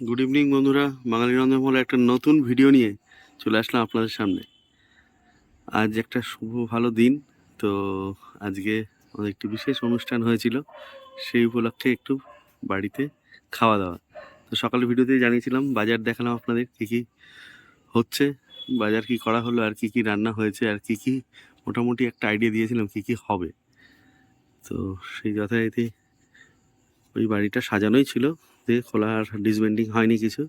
Good evening বন্ধুরা। বাঙালি রন্ধনমহলে একটা নতুন ভিডিও নিয়ে চলে আসলাম আপনাদের সামনে। আজ একটা শুভ, ভালো দিন। তো আজকে আমাদের একটি বিশেষ অনুষ্ঠান হয়েছিল। সেই উপলক্ষে একটু বাড়িতে খাওয়া দাওয়া তো সকালে ভিডিওতে জানিয়েছিলাম, বাজার দেখালাম আপনাদের কী কী হচ্ছে, বাজার কি করা হলো, আর কি কি রান্না হয়েছে, আর কি কি মোটামুটি একটা আইডিয়া দিয়েছিলাম কি কি হবে। তো সেই যথারীতি ওই বাড়িটা সাজানোই ছিল। দিয়ে খোলা আর ডিসবেন্ডিং হয়নি কিছু।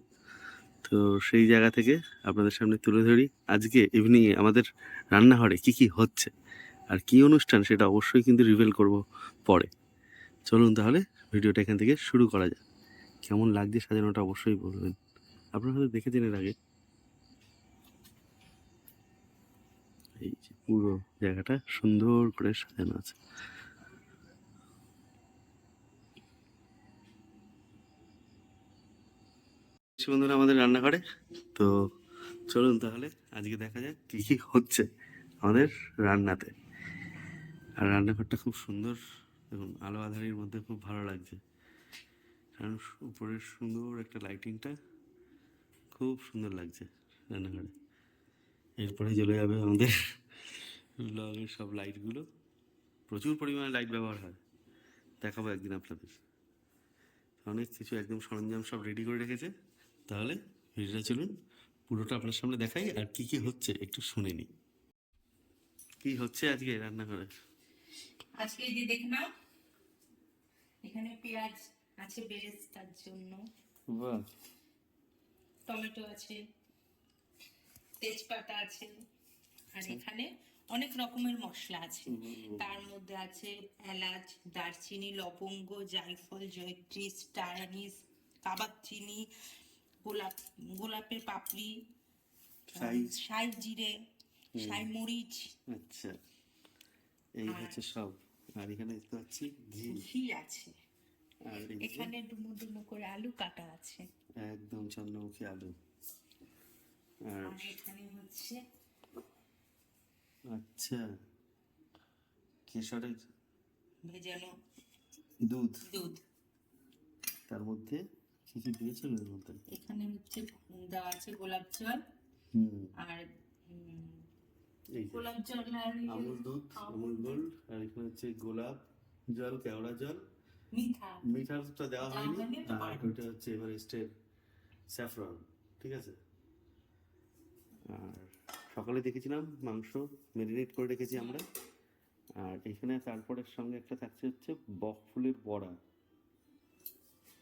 তো সেই জায়গা থেকে আপনাদের সামনে তুলে ধরি। আজকে ইভিনিংয়ে আমাদের রান্নাঘরে কি কি হচ্ছে আর কি অনুষ্ঠান সেটা অবশ্যই কিন্তু রিভিল করব পরে। চলুন তাহলে ভিডিওটা এখান থেকে শুরু করা যাক। কেমন লাগছে সাজানোটা অবশ্যই বলবেন। আপনারা হয়তো দেখেছেন এর আগে। এই যে পুরো জায়গাটা সুন্দর করে সাজানো আছে। এসেছি বন্ধুরা আমাদের রান্নাঘরে। তো চলুন তাহলে, আজকে দেখা যাক কী কী হচ্ছে আমাদের রান্নাতে। আর রান্নাঘরটা খুব সুন্দর এবং আলো আধারির মধ্যে খুব ভালো লাগছে। কারণ উপরের সুন্দর একটা লাইটিংটা খুব সুন্দর লাগছে রান্নাঘরে। এরপরে চলে যাবে আমাদের লগের সব লাইটগুলো প্রচুর পরিমাণে লাইট ব্যবহার হয়। দেখাবো একদিন আপনাদের। অনেক কিছু একদম সরঞ্জাম সব রেডি করে রেখেছে। তাহলে ভিডিওটা চলুন পুরোটা আপনার সামনে দেখাই আর কি কি হচ্ছে একটু শুনে নিই। কি হচ্ছে আজকে রান্নাঘরে আজকে এই যে দেখে নাও এখানে পেঁয়াজ আছে বেরেস্তার জন্য। বাহ। টমেটো আছে তেজপাতা আছে আর এখানে অনেক রকমের মশলা আছে। তার মধ্যে আছে এলাচ দারচিনি লবঙ্গ জায়ফল জয়ত্রী স্টার আনিস কাবাব চিনি গোলাপ গোলাপের পাপড়ি সাই জিরে সাই মরিচ। আচ্ছা এই হচ্ছে সব। আর এখানে দেখতে পাচ্ছি ঘি। ঘি আছে। আর এখানে ডুমো ডুমো করে আলু কাটা আছে। একদম চন্দ্রমুখী আলু। আর আর এখানে হচ্ছে আচ্ছা কেশরের ভেজানো দুধ। দুধ। তার মধ্যে কি কি দিয়েছিল এর মধ্যে? এখানে হচ্ছে দেওয়া আছে গোলাপ জল আর এই গোলাপ জল আর ইয়ে আমুল দুধ আমুল গোল্ড আর এখানে হচ্ছে গোলাপ জল কেওড়া জল। মিঠা। মিঠাটা দেওয়া হয়নি। আর ওটা হচ্ছে এভারেস্টের স্যাফরন ঠিক আছে? আর সকালে দেখেছিলাম মাংস মেরিনেট করে রেখেছি আমরা। আর এখানে তারপরের সঙ্গে একটা থাকছে হচ্ছে বক ফুলের বড়া।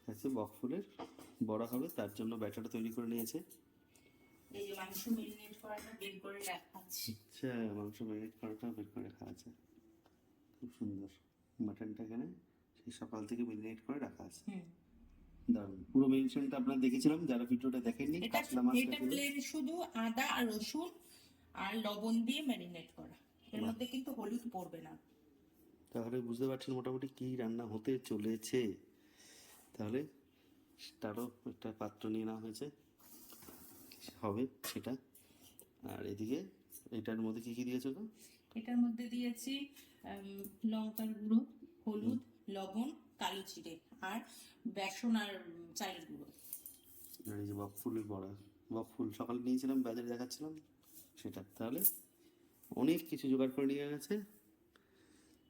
থাকছে বক ফুলের বড়া হবে তার জন্য ব্যাটারটা তৈরি করে নিয়েছে। এই যে মাংস মেরিনেট করাটা বের করে রাখা আছে আচ্ছা মাংস ম্যারিনেট করাটা বের করে রাখা আছে। খুব সুন্দর। মাটনটা এখানে সেই সকাল থেকে মেরিনেট করে রাখা আছে। দারুণ। পুরো মেনশনটা আপনারা দেখেছিলাম যারা ভিডিওটা দেখেননি কাতলা মাছ এটা প্লেন শুধু আদা আর রসুন আর লবণ দিয়ে ম্যারিনেট করা। এর মধ্যে কিন্তু হলুদ পড়বে না। তাহলে বুঝতে পারছেন মোটামুটি কি রান্না হতে চলেছে। তাহলে তারও একটা পাত্র নিয়ে নেওয়া হয়েছে। হবে সেটা। আর এদিকে এটার মধ্যে কি কি দিয়েছ গো? এটার মধ্যে দিয়েছি লঙ্কার গুঁড়ো হলুদ লবণ কালো জিরে আর বেসন আর চালের গুঁড়ো। আর এই যে বক ফুলের বড়া। বক ফুল সকালে নিয়েছিলাম বাজারে দেখাচ্ছিলাম সেটা। তাহলে অনেক কিছু জোগাড় করে নিয়ে গেছে।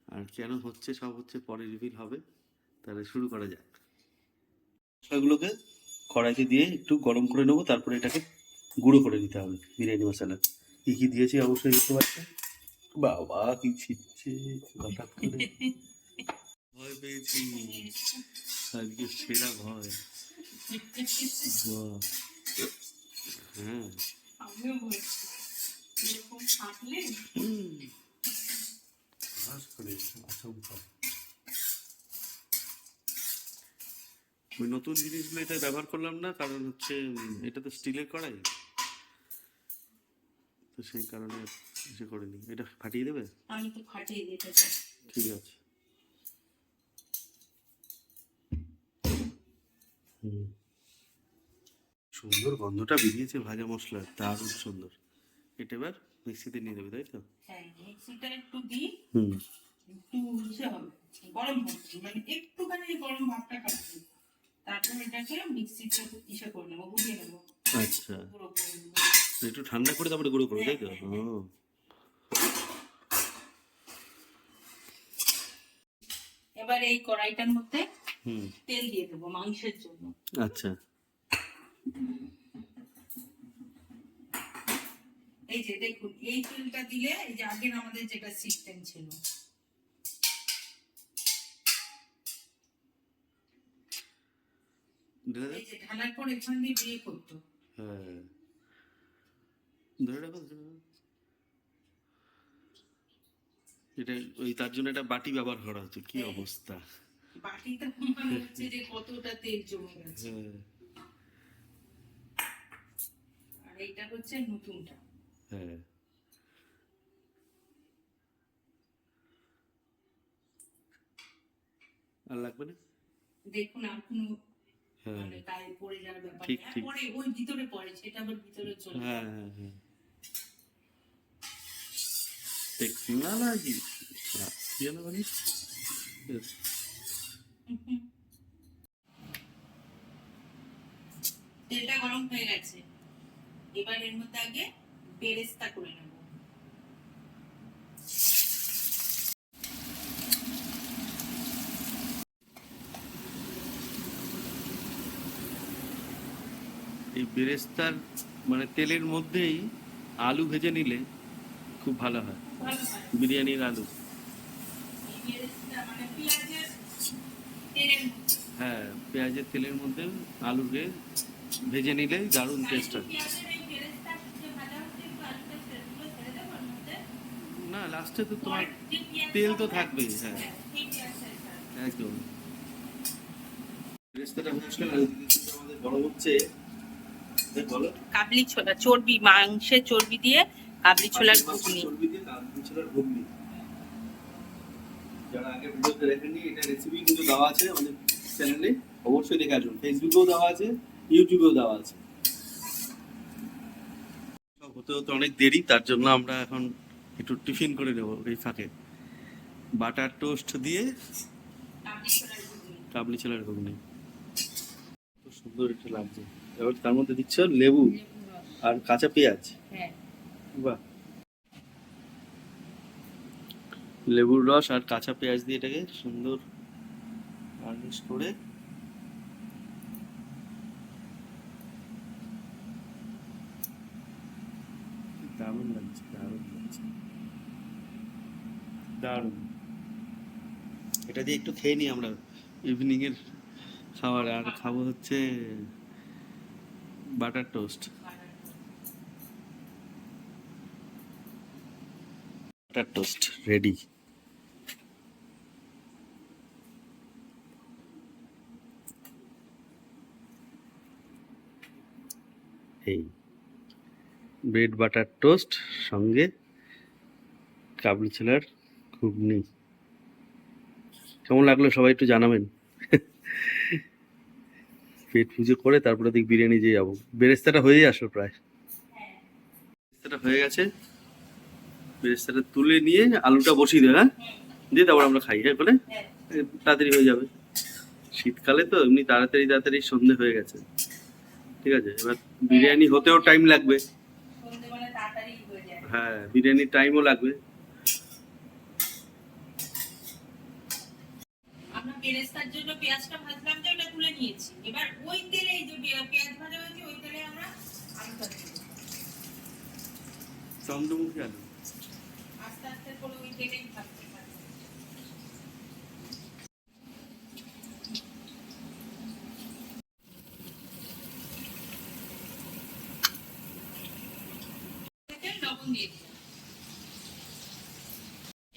আর কেন হচ্ছে সব হচ্ছে পরে রিভিল হবে। তাহলে শুরু করা যাক। মশলাগুলোকে কড়াইতে দিয়ে একটু গরম করে নেব তারপরে এটাকে গুঁড়ো করে নিতে হবে বিরিয়ানি মশলা। কি কি দিয়েছি অবশ্যই দেখতে পাচ্ছেন? বাবা কি ছিটছে হঠাৎ করে। ভয় পেয়েছি। আজকে সেরা ভয়। হ্যাঁ করে ওই নতুন জিনিসগুলো এটা ব্যবহার করলাম না কারণ হচ্ছে এটা তো স্টিলের কড়াই। তো সেই কারণে ইসে করিনি। এটা ফাটিয়ে দেবে? আমি তো ফাটিয়ে দিতে চাই। ঠিক আছে। হুম। সুন্দর গন্ধটা বেরিয়েছে ভাজা মশলা। দারুণ সুন্দর। এটা এবার মিক্সিতে নিয়ে দেবে তাই তো? হ্যাঁ মিক্সিটা একটু দিই। হুম। একটু হবে গরম মানে একটুখানি গরম ভাবটা কাটবে। তারপর এটাকে মিক্সিতে ইসে করে নেব গুলিয়ে নেব। আচ্ছা। গুঁড়ো করে নেব। একটু ঠান্ডা করে তারপরে গুঁড়ো করো তাই তো? এবার এই কড়াইটার মধ্যে তেল দিয়ে দেবো মাংসের জন্য। আচ্ছা। এই যে দেখুন এই তেলটা দিলে এই যে আগের আমাদের যেটা সিস্টেম ছিল এই যে ঢালার পর এখান দিয়ে বিয়ে করতো। হ্যাঁ। ধরে রাখো। এটা ওই তার জন্য একটা বাটি ব্যবহার করা হচ্ছে কি হ্যাঁ। অবস্থা। বাটিটা হচ্ছে যে কতটা তেল জমে গেছে। হ্যাঁ। আর এইটা হচ্ছে নতুনটা। হ্যাঁ। আর লাগবে না? দেখুন আর কোনো গায়ে পড়ে যাওয়ার ব্যাপার। ঠিক, নেই। আর ঠিক। পরে ওই ভিতরে পড়ে সেটা আবার ভিতরে চলে হ্যাঁ হ্যাঁ হ্যাঁ। বলি তেলটা গরম হয়ে গেছে। এবার এর মধ্যে আগে বেরেস্তা করে নেব এই বেরেস্তার মানে তেলের মধ্যেই আলু ভেজে নিলে খুব ভালো হয়। বিরিয়ানির আলু। হ্যাঁ পেঁয়াজের তেলের মধ্যে আলুকে ভেজে নিলে দারুণ টেস্ট হয়। না লাস্টে তো তোমার তেল তো থাকবেই, হ্যাঁ। একদম। হচ্ছে আমাদের বড় হচ্ছে। কাবলি ছোলা চর্বি মাংসের চর্বি দিয়ে কাবলি ছোলার ঘুগনি। চর্বি দিয়ে কাবলি ছোলার ঘুগনি। যারা আগে ভিডিওতে দেখেননি এটা রেসিপি কিন্তু দেওয়া আছে আমাদের চ্যানেলে অবশ্যই দেখে আসুন। ফেসবুকেও দেওয়া আছে ইউটিউবেও দেওয়া আছে। সব হতে হতে অনেক দেরি তার জন্য আমরা এখন একটু টিফিন করে নেব এই ফাঁকে। বাটার টোস্ট দিয়ে কাবলি ছোলার ঘুগনি। কাবলি ছোলার ঘুগনি। খুব সুন্দর এটা লাগছে। এবার তার মধ্যে দিচ্ছ লেবু। আর কাঁচা পেঁয়াজ। হ্যাঁ। বাহ। লেবুর রস আর কাঁচা পেঁয়াজ দিয়ে এটাকে সুন্দর গার্নিশ করে দারুণ লাগছে দারুণ লাগছে। দারুণ। এটা দিয়ে একটু খেয়ে নিই আমরা ইভিনিং এর খাবার, আর খাব হচ্ছে butter toast. Butter toast ready. এই ব্রেড, বাটার টোস্ট, সঙ্গে কাবলি ছোলার ঘুগনি। কেমন লাগল সবাই একটু জানাবেন। পেট পুজো করে তারপরে দিক বিরিয়ানি যেয়ে যাব। বেরেস্তাটা হয়েই আসো প্রায়। বেরেস্তাটা হয়ে গেছে। বেরেস্তাটা তুলে নিয়ে আলুটা বসিয়ে দেবে হ্যাঁ? দিয়ে তারপর আমরা খাই হ্যাঁ বলে হ্যাঁ তাড়াতাড়ি হয়ে যাবে। শীতকালে তো এমনি তাড়াতাড়ি তাড়াতাড়ি সন্ধে হয়ে গেছে। ঠিক আছে এবার বিরিয়ানি হতেও টাইম লাগবে। হয়ে যায় হ্যাঁ বিরিয়ানির টাইমও লাগবে। আমরা বেরেস্তার জন্য পেঁয়াজটা ভাজলাম তুলে নিয়েছি। এবার ওই তেলে এই যে পেঁয়াজ ভাজা হয়েছে ওই তেলে আমরা আলুটা দেবো। চন্দ্রমুখী আলু। আস্তে আস্তে করে ওই তেলেই থাকবে।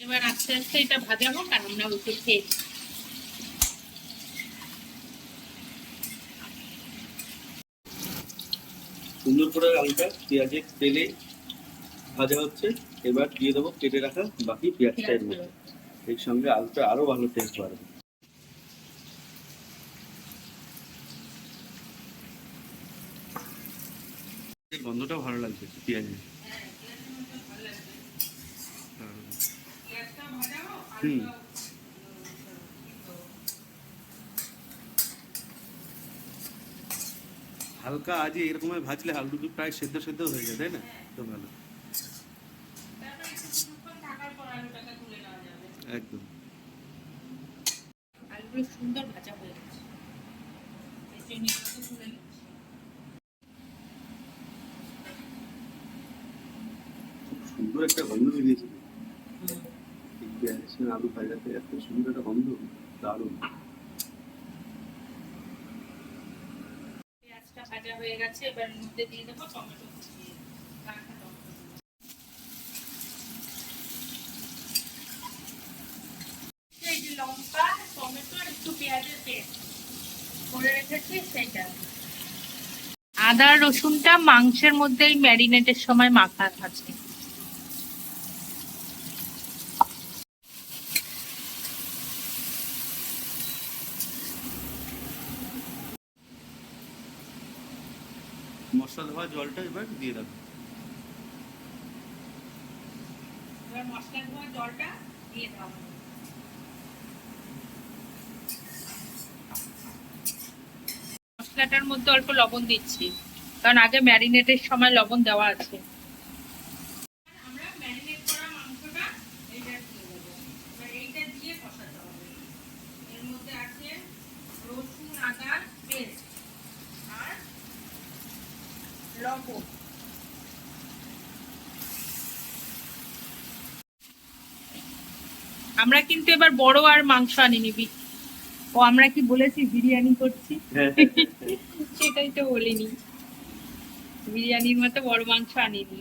এবার আস্তে আস্তে এটা ভাজা হোক আর আমরা ওকে খেয়ে করে আলুটা পেঁয়াজের তেলে ভাজা হচ্ছে। এবার দিয়ে দেবো কেটে রাখা বাকি পেঁয়াজটা এর মধ্যে এর সঙ্গে আলুটা আরও ভালো টেস্ট বাড়বে। এর গন্ধটাও ভালো লাগছে পেঁয়াজের। হ্যাঁ, লাগবে। হুম। পেঁয়াজটা ভাজা হোক, হুম। আলুটাও, উম, কিন্তু হালকা আজ এরকম ভাজলে আলুটুকু প্রায় সেদ্ধ সেদ্ধ হয়ে যায় তাই না? তো ভালো একদম। আলুগুলো সুন্দর ভাজা হয়ে গেছে। সুন্দর একটা গন্ধ বেরিয়েছে। আলু ভাজাতে এত সুন্দর একটা গন্ধ দারুণ। ভাজা হয়ে গেছে, এবার মধ্যে দিয়ে দেবো টমেটো এই আদা, রসুনটা মাংসের মধ্যে ম্যারিনেটের সময় মাখা আছে মশলা ধোয়া, জলটা এবার দিয়ে দেবো। দেওয়া মশলাটার মধ্যে অল্প লবণ দিচ্ছি, কারণ আগে ম্যারিনেটের সময় লবণ দেওয়া আছে আমরা ম্যারিনেট করা মাংসটা এইটা দিয়ে দেবো এবার এইটা দিয়ে কষাতে হবে এর মধ্যে আছে রসুন আদার পেস্ট আর লবণ আমরা কিন্তু এবার বড় আর মাংস আনিনি নিবি ও আমরা কি বলেছি বিরিয়ানি করছি? সেটাই তো বলিনি। বিরিয়ানির মতো বড় মাংস আনিনি।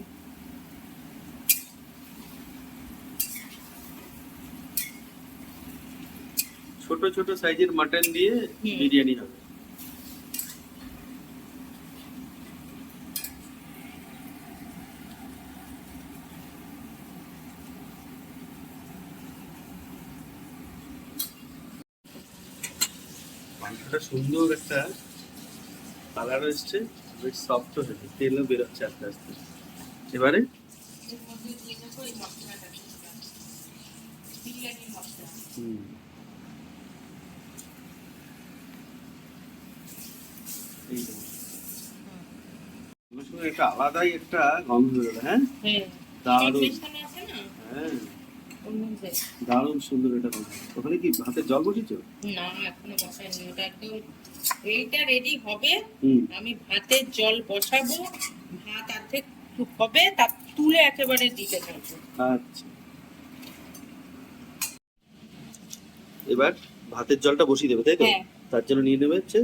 ছোট ছোট সাইজের মাটন দিয়ে বিরিয়ানি হবে। মাংসটা সুন্দর একটা কালার এসছে বেশ সফট হয়েছে তেলও বেরোচ্ছে আস্তে আস্তে। এবারে? হুম। একটা আলাদাই একটা গন্ধ হ্যাঁ? হ্যাঁ। দারুণ। হ্যাঁ। দারুণ সুন্দর এটা ওখানে কি ভাতের জল বসেছ? না এখনও বসাইনি ওটা একদম এইটা রেডি হবে। আমি ভাতের জল বসাবো। ভাত অর্ধেক হবে তা তুলে একেবারে দিতে থাকব। আচ্ছা। এবার ভাতের জলটা বসিয়ে দেবে তাই তো? হ্যাঁ। তার জন্য নিয়ে নেবে হচ্ছে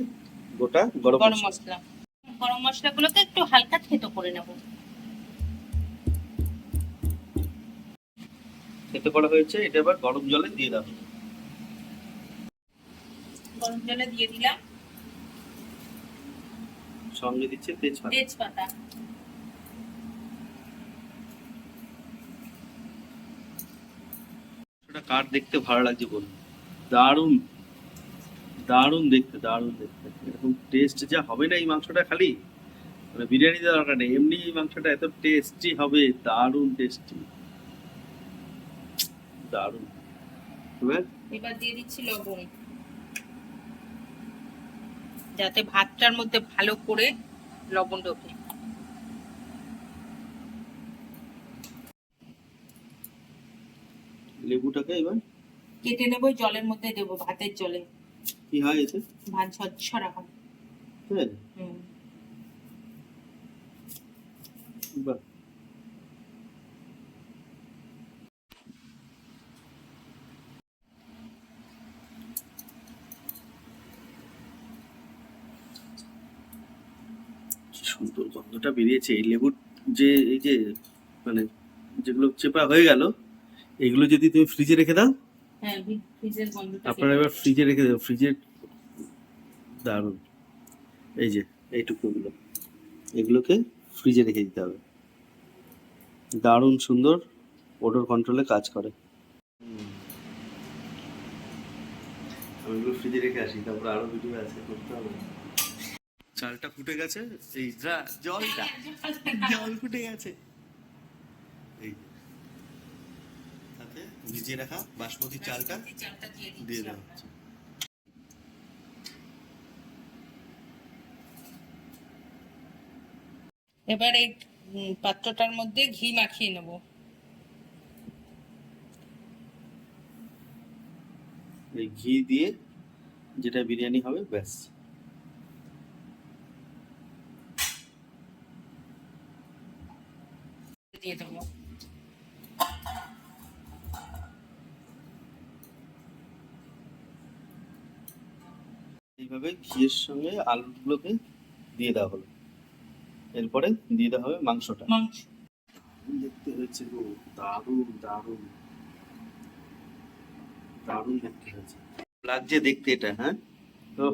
গোটা গরম গরম মশলা। মশলা। গরম মশলাগুলোকে একটু হালকা থেতো করে নেব। খেতে করা হয়েছে এটা এবার গরম জলে দিয়ে দাও। গরম জলে দিয়ে দিলাম। সঙ্গে দিচ্ছে তেজপাতা। তেজপাতা। কার দেখতে ভালো লাগছে বলুন? দারুণ। দারুণ দেখতে দারুণ দেখতে। এরকম টেস্ট যা হবে না এই মাংসটা খালি? মানে বিরিয়ানি দরকার নেই। এমনি এই মাংসটা এত টেস্টি হবে দারুণ টেস্টি দারুণ। এবার এবার দিয়ে দিচ্ছি লবণ। যাতে ভাতটার মধ্যে ভালো করে লবণ ঢোকে। লেবুটাকে এবার? কেটে নেব জলের মধ্যে দেবো ভাতের জলে। কি হয় এতে? ভাত ঝরঝরা হ্যাঁ। হুম। বাহ। সুন্দর গন্ধটা বেরিয়েছে। এই লেবুর যে এই যে মানে যেগুলো চেপা হয়ে গেল এগুলো যদি তুমি ফ্রিজে রেখে দাও। হ্যাঁ আপনারা এবার ফ্রিজে রেখে দেবো ফ্রিজে দারুণ। এই যে এইটুকুগুলো। এগুলোকে ফ্রিজে রেখে দিতে হবে। দারুণ সুন্দর ওডোর কন্ট্রোলে কাজ করে। আমি এগুলো ফ্রিজে রেখে আসি তারপর আরও ভিডিও আছে করতে হবে। চালটা ফুটে গেছে এই জলটা জল ফুটে গেছে। এই তাতে ভিজিয়ে রাখা বাসমতি চালটা দিয়ে দিয়ে দেওয়া হচ্ছে এবার এই পাত্রটার মধ্যে ঘি মাখিয়ে নেব। এই ঘি দিয়ে যেটা বিরিয়ানি হবে ব্যাস। দিয়ে দেবো। এইভাবে ঘিয়ের সঙ্গে আলুগুলোকে দিয়ে দেওয়া হলো। এরপরে দিয়ে দেওয়া হবে মাংসটা। মাংস। দেখতে হয়েছে গো দারুণ দারুণ। দারুণ দেখতে হয়েছে। লাগছে দেখতে এটা হ্যাঁ? তো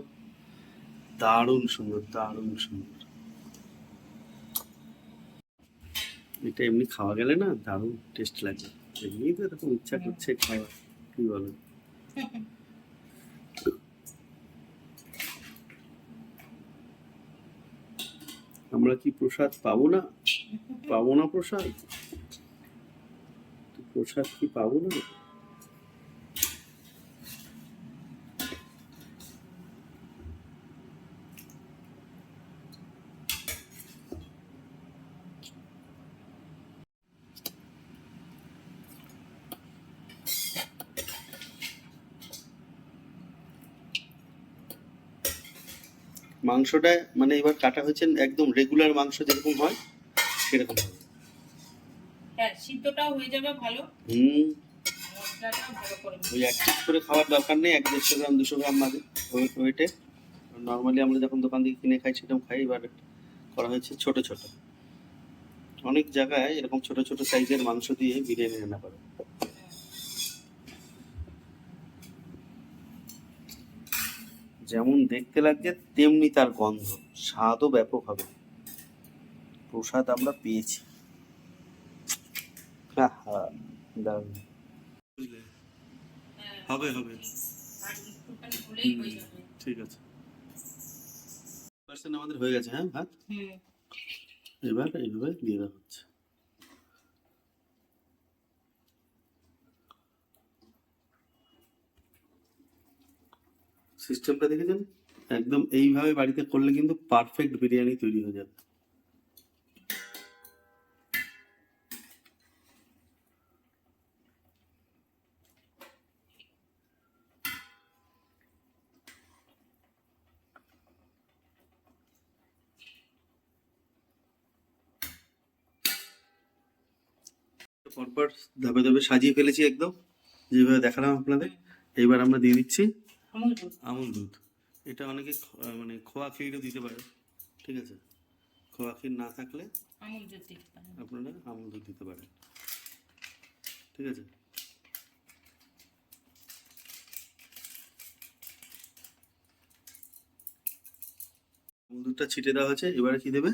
দারুণ সুন্দর দারুণ সুন্দর। এটা এমনি খাওয়া গেলে না দারুণ টেস্ট লাগে। এমনি তো এরকম ইচ্ছা করছে খাওয়া কি বলো? আমরা কি প্রসাদ পাবো না? পাবো না প্রসাদ? প্রসাদ কি পাবো না? মাংসটা মানে এবার কাটা হয়েছে একদম রেগুলার মাংস যেরকম হয় সেরকম হবে। হ্যাঁ সিদ্ধটাও হয়ে যাবে ভালো। হুম। ওই এক পিস করে খাওয়ার দরকার নেই এক দেড়শো গ্রাম দুশো গ্রাম মাঝে ওয়েটে নর্মালি আমরা যখন দোকান থেকে কিনে খাই সেরকম খাই এবার করা হয়েছে ছোট ছোট। অনেক জায়গায় এরকম ছোট ছোট সাইজের মাংস দিয়ে বিরিয়ানি রান্না করে। যেমন দেখতে লাগছে তেমনি তার গন্ধ। স্বাদও ব্যাপক হবে। প্রসাদ আমরা পেয়েছি। হ্যাঁ, হবে হবে। ঠিক আছে। পার্সেন্ট আমাদের হয়ে গেছে হ্যাঁ ভাত? এবার এইভাবে দিয়ে দেওয়া হচ্ছে। সিস্টেমটা দেখেছেন? একদম এইভাবে বাড়িতে করলে কিন্তু পারফেক্ট বিরিয়ানি তৈরি হয়ে যাবে। পরপর ধাপে ধাপে সাজিয়ে ফেলেছি একদম। যেভাবে দেখালাম আপনাদের, এইবার আমরা দিয়ে দিচ্ছি। আমুল দুধ। এটা অনেকে মানে খোয়া ক্ষীরও দিতে পারে ঠিক আছে? খোয়া ক্ষীর না থাকলে আমুল দুধ দিতে পারেন আপনারা আমুল দুধ দিতে পারেন। ঠিক আছে? আমুল দুধটা ছিটে দেওয়া হয়েছে এবারে কি দেবে?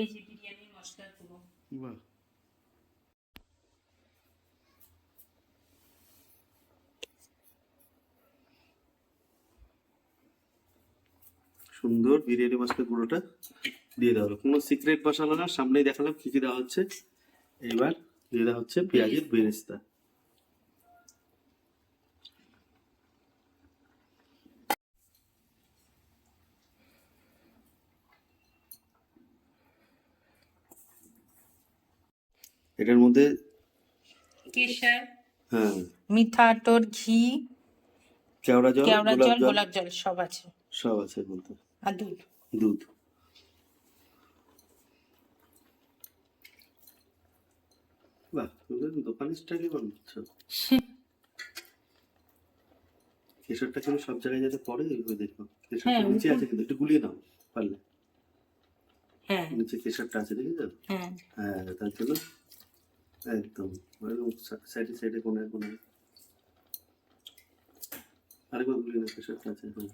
এই যে বিরিয়ানির মশলা পুরো। বাহ। সুন্দর বিরিয়ানি মশলা গুঁড়োটা দিয়ে দেওয়া হলো। কোনো সিক্রেট মশলা না সামনেই দেখালাম কি কি দেওয়া হচ্ছে। এবার দিয়ে দেওয়া হচ্ছে পেঁয়াজের বেরেস্তা। এটার মধ্যে কেশর হ্যাঁ। মিঠা আতর ঘি কেওড়া জল কেওড়া গোলাপ জল। জল গোলাপ জল সব আছে। সব আছে মধ্যে আর দুধ। দুধ। বাহ তোদের দোকানে স্টাইলে কেশরটা কিন্তু সব জায়গায় যাতে পড়ে এইভাবে দেখো। কেশরটা হ্যাঁ, নিচে আছে কিন্তু একটু গুলিয়ে নাও পারলে। হ্যাঁ। নিচে কেশরটা আছে দেখে যাও হ্যাঁ। হ্যাঁ তার জন্য একদম সাইডে সাইডে কোনায় কোনায় আরেকবার গুলিয়ে নাও কেশরটা আছে হ্যাঁ।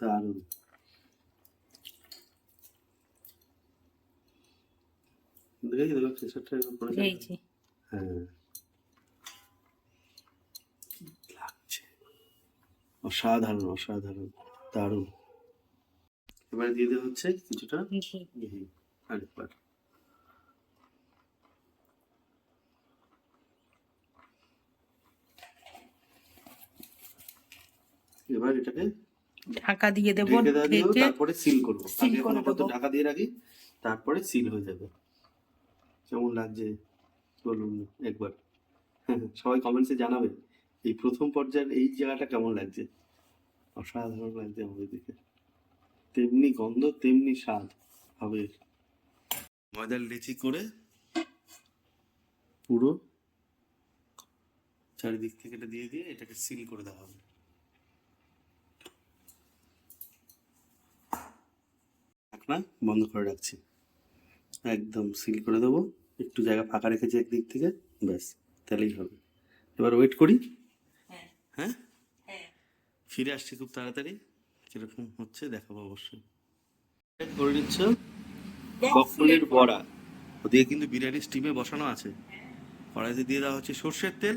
দারুণ। দেখেছি দেখো হ্যাঁ। লাগছে। অসাধারণ অসাধারণ দারুণ। এবারে দিয়ে দেওয়া হচ্ছে কিছুটা ঘি আরেকবার এবার এটাকে ঢাকা দিয়ে দেবো ঢেকে তারপরে সিল করব। seal আগে করে দেবো। ঢাকা দিয়ে রাখি তারপরে সিল হয়ে যাবে। কেমন লাগছে বলুন একবার। সবাই কমেন্টসে জানাবে এই প্রথম পর্যায়ের এই জায়গাটা কেমন লাগছে? অসাধারণ লাগছে আমাদের দিকে। তেমনি গন্ধ তেমনি স্বাদ হবে ময়দার লেচি করে পুরো চারিদিক থেকে এটা দিয়ে দিয়ে এটাকে সিল করে দেওয়া হবে। ঢাকনা বন্ধ করে রাখছি। একদম সিল করে দেবো। একটু জায়গা ফাঁকা রেখেছি একদিক থেকে ব্যাস তাহলেই হবে। এবার ওয়েট করি। হ্যাঁ। হ্যাঁ? হ্যাঁ। ফিরে আসছি খুব তাড়াতাড়ি। কীরকম হচ্ছে দেখাবো অবশ্যই। করে নিচ্ছ? বকফুলের বড়া। ওদিকে কিন্তু বিরিয়ানি স্টিমে বসানো আছে। কড়াইতে দিয়ে দেওয়া হচ্ছে সর্ষের তেল।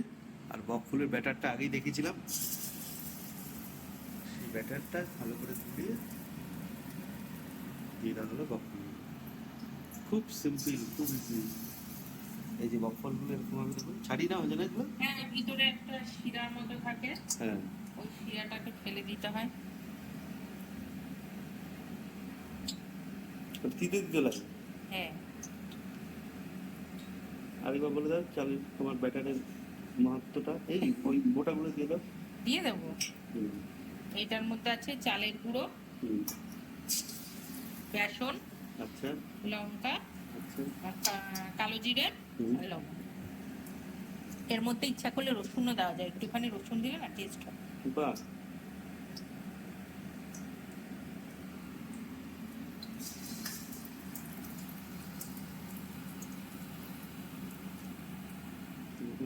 আর বকফুলের ব্যাটারটা আগেই দেখেছিলাম সেই ব্যাটারটা ভালো করে দিয়ে দেওয়া হলো খুব সিম্পল খুব ইজি এই যে এরকম ভাবে দেখুন ছাড়ি না এগুলো? হ্যাঁ ভিতরে একটা শিরার মতো থাকে। হ্যাঁ। ওই শিরাটাকে ফেলে দিতে হয়। ওটা দিতে লাগে। হ্যাঁ। আরেকবার বলে দাও চাল তোমার ব্যাটারের মাহাত্মটা এই ওই গোটাগুলো দিয়ে দাও। দিয়ে দেবো? এটার মধ্যে আছে চালের গুঁড়ো। হুম, বেসন আচ্ছা। লঙ্কা আচ্ছা। কালো জিরে। লবণ। এর মধ্যে ইচ্ছা করলে রসুনও দেওয়া যায়। একটুখানি রসুন দিলে না টেস্ট হয়। বাহ।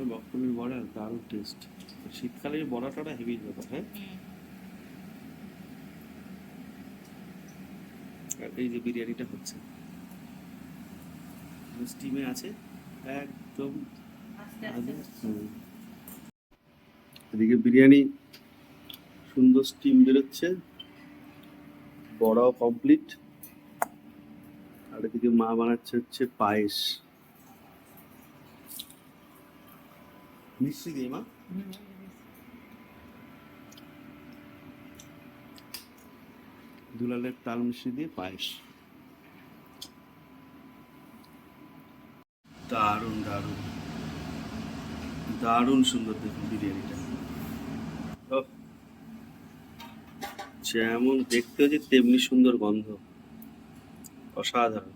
বকফুলের বড়া দারুণ টেস্ট শীতকালের বড়াটা হেভি ব্যাপার হ্যাঁ হুম। আর এই যে বিরিয়ানিটা হচ্ছে। স্টিমে আছে একদম আস্তে আস্তে হুম। এদিকে বিরিয়ানি সুন্দর স্টিম বেরোচ্ছে বড়াও কমপ্লিট আর এদিকে মা বানাচ্ছে হচ্ছে পায়েস। মিষ্টি দিয়ে মা? দুলালের তাল মিষ্টি দিয়ে পায়েস। দারুণ দারুণ। দারুণ সুন্দর দেখুন বিরিয়ানিটা। যেমন দেখতে হচ্ছে তেমনি সুন্দর গন্ধ। অসাধারণ।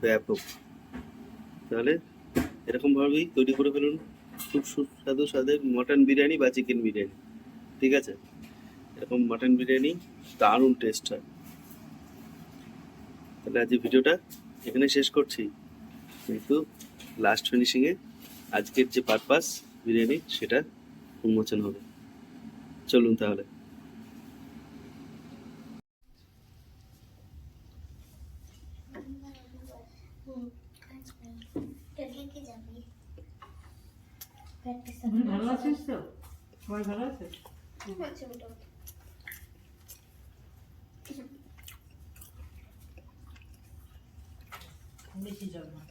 ব্যাপক। তাহলে এরকম ভাবেই তৈরি করে ফেলুন। খুব সুস্বাদু স্বাদের মটন বিরিয়ানি বা চিকেন বিরিয়ানি। ঠিক আছে? এরকম মাটন বিরিয়ানি দারুণ টেস্ট হয়। তাহলে আজ ভিডিওটা এখানে শেষ করছি। কিন্তু লাস্ট ফিনিশিংয়ে আজকের যে পারপাস বিরিয়ানি সেটা উন্মোচন হবে। চলুন তাহলে। ভালো আছিস তো? সবাই ভালো আছে? বেশি জল না আস্তে